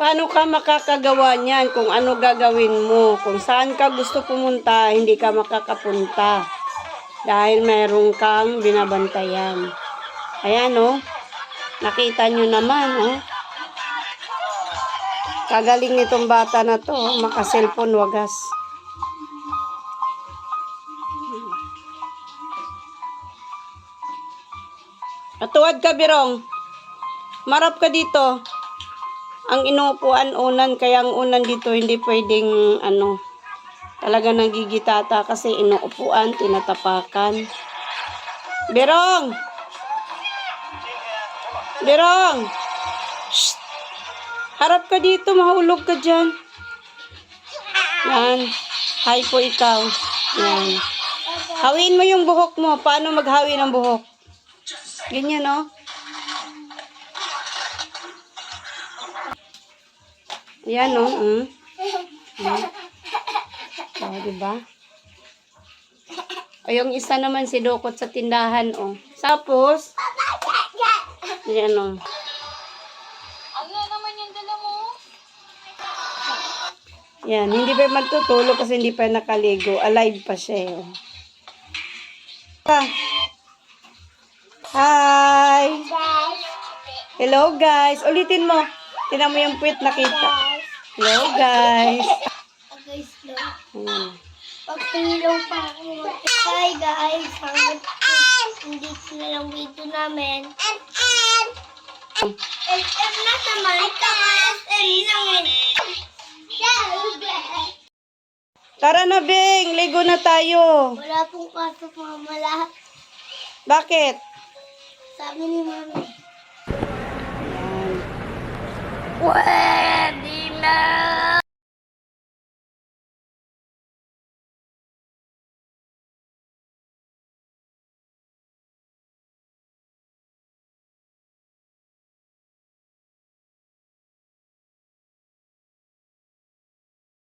Paano ka makakagawa niyan kung ano gagawin mo? Kung saan ka gusto pumunta, hindi ka makakapunta. Dahil meron kang binabantayan. Ayan, oh. Nakita nyo naman, oh. Kagaling nitong bata na to, oh. Maka-cellphone wagas. Atuwad ka, Birong. Marap ka dito. Ang inuupuan unan, kaya ang unan dito hindi pwedeng ano, talaga nagigitata kasi inuupuan, tinatapakan. Birong! Birong! Shh! Harap ka dito, mahulog ka dyan. Yan. Hi po ikaw. Yan. Hawin mo yung buhok mo. Paano maghawi ng buhok? Ganyan, no? Yan, no? Mm. Mm. Oh, diba? O, yung isa naman si Dokot sa tindahan, oh. Tapos, yan, oh. Ano naman yung dala mo? Yan, hindi pa magtutulog kasi hindi pa nakaligo. Alive pa siya, eh. oh. Ah. Hi! Hello, guys. Ulitin mo. Tinan mo yung puwit nakita. Hello, guys. Okay, slow. Hmm. Pag pinilaw pa ako. Hi, guys. Hanggang hindi na lang video namin. And, and. And, and na naman. Kaka-SM lang. Tara na, Bing. Ligo na tayo. Wala pong kaso, mama. Lahat. Bakit? Sabi ni mama. What?